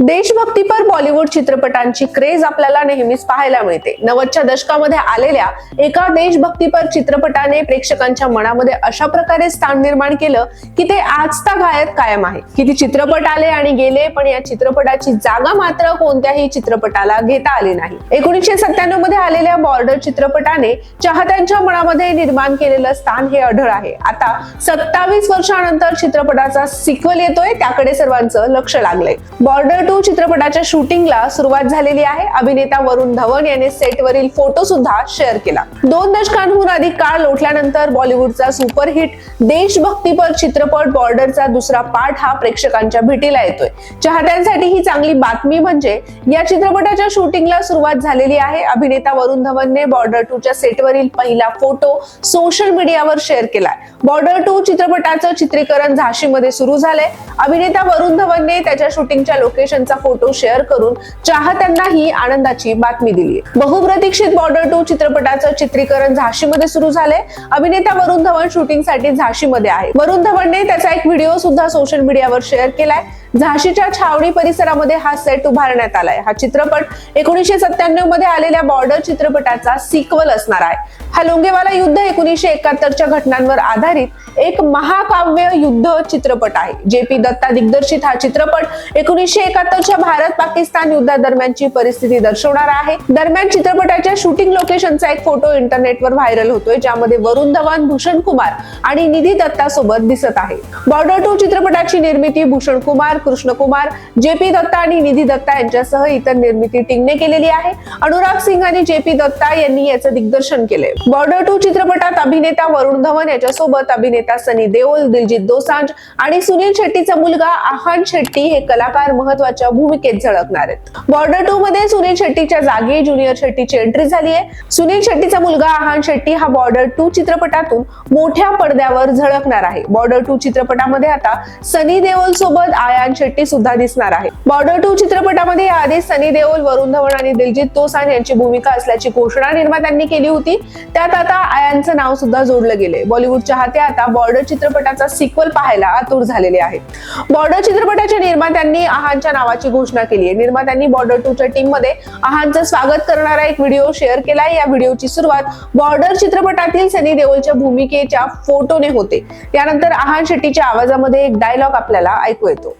देशभक्तीपर बॉलिवूड चित्रपटांची क्रेज आपल्याला नेहमीच पाहायला मिळते. नव्वदच्या दशकामध्ये आलेल्या एका देशभक्तीपर चित्रपटाने प्रेक्षकांच्या मनामध्ये अशा प्रकारे स्थान निर्माण केलं की ते आजतागायत कायम आहे. किती चित्रपट आले आणि गेले पण या चित्रपटाची जागा मात्र कोणत्याही चित्रपटाला घेता आली नाही. एकोणीसशे सत्त्याण्णवमध्ये आलेल्या बॉर्डर चित्रपटाने चाहत्यांच्या मनामध्ये निर्माण केलेलं स्थान हे अढळ आहे. आता सत्तावीस वर्षानंतर चित्रपटाचा सिक्वल येतोय त्याकडे सर्वांचं लक्ष लागलंय. बॉर्डर टू चित्रपटाच्या शूटिंगला सुरुवात झालेली आहे. अभिनेता वरुण धवन याने सेटवरील फोटो सुद्धा शेअर केला. दोन दशकांहून अधिक काळ लोटल्यानंतर बॉलिवूडचा सुपरहिट देशभक्तीपर चित्रपट बॉर्डरचा दुसरा पार्ट हा प्रेक्षकांच्या भेटीला येतोय. चाहत्यांसाठी ही चांगली बातमी म्हणजे या चित्रपटाच्या शूटिंगला सुरुवात झालेली आहे. अभिनेता वरुण धवनने बॉर्डर टू च्या सेटवरील पहिला फोटो सोशल मीडियावर शेअर केलाय. बॉर्डर टू चित्रपटाचं चित्रीकरण झाशीमध्ये सुरू झालंय. अभिनेता वरुण धवनने त्याच्या शूटिंगच्या लोकेशनचा फोटो शेअर करून चाहत्यांना ही आनंदाची बातमी दिली बहुप्रतीक्षित बॉर्डर टू चित्रपटाचं चित्रीकरण झाशीमध्ये सुरू झालंय. अभिनेता वरुण धवन शूटिंगसाठी झाशीमध्ये आहे. वरुण धवनने त्याचा एक व्हिडिओ सुद्धा सोशल मीडियावर शेअर केलाय. झाशीच्या छावणी परिसरामध्ये हा सेट उभारण्यात आलाय. हा चित्रपट एकोणीसशे सत्त्याण्णवमध्ये आलेल्या बॉर्डर चित्रपटाचा सिक्वल असणार आहे. हा लोंगेवाला युद्ध एकोणीसशे एकाहत्तरच्या घटनांवर आधारित एक महाकाव्य युद्ध चित्रपट आहे. जे पी दत्ता दिग्दर्शित हा चित्रपट एकोणीसशे एकाहत्तरच्या भारत पाकिस्तान युद्धादरम्यानची परिस्थिती दर्शवणारा आहे. दरम्यान चित्रपटाच्या शूटिंग लोकेशनचा एक फोटो इंटरनेटवर व्हायरल होतोय ज्यामध्ये वरुण धवन भूषण कुमार आणि निधी दत्ता सोबत दिसत आहे. बॉर्डर टू चित्रपटाची निर्मिती भूषण कुमार कृष्णकुमार जे पी दत्ता आणि निधी दत्ता यांच्यासह इतर निर्मिती टीमने केलेली आहे. अनुराग सिंग आणि जे पी दत्ता यांनी याचं दिग्दर्शन केले बॉर्डर टू चित्रपटात अभिनेता वरुण धवन याच्यासोबत अभिनेता सनी देओल दिलजित दोसांज आणि सुनील शेट्टीचा मुलगा आहान शेट्टी हे कलाकार महत्त्वाच्या भूमिकेत झळकणार आहेत. बॉर्डर टू मध्ये सुनील शेट्टीच्या जागी ज्युनियर शेट्टीची एंट्री झाली आहे. सुनील शेट्टीचा मुलगा आहान शेट्टी हा बॉर्डर टू चित्रपटातून मोठ्या पडद्यावर झळकणार आहे. बॉर्डर टू चित्रपटामध्ये आता सनी देओल सोबत आयान शेट्टी सुद्धा दिसणार आहे. बॉर्डर टू चित्रपटामध्ये याआधी सनी देओल वरुण धवन आणि दिलजित दोसांज यांची भूमिका असल्याची घोषणा निर्मात्यांनी केली होती. त्यात आता आयांचं नाव सुद्धा जोडलं गेले बॉलिवूड चाहते आता बॉर्डर चित्रपटाचा सिक्वल पाहायला आतुर झालेले आहेत बॉर्डर चित्रपटाच्या निर्मात्यांनी आहानच्या नावाची घोषणा केली आहे. निर्मात्यांनी बॉर्डर टूच्या टीममध्ये आहानचं स्वागत करणारा एक व्हिडिओ शेअर केलाय. या व्हिडिओची सुरुवात बॉर्डर चित्रपटातील सनी देओलच्या भूमिकेच्या फोटोने होते. त्यानंतर आहान शेट्टीच्या आवाजामध्ये एक डायलॉग आपल्याला ऐकू येतो.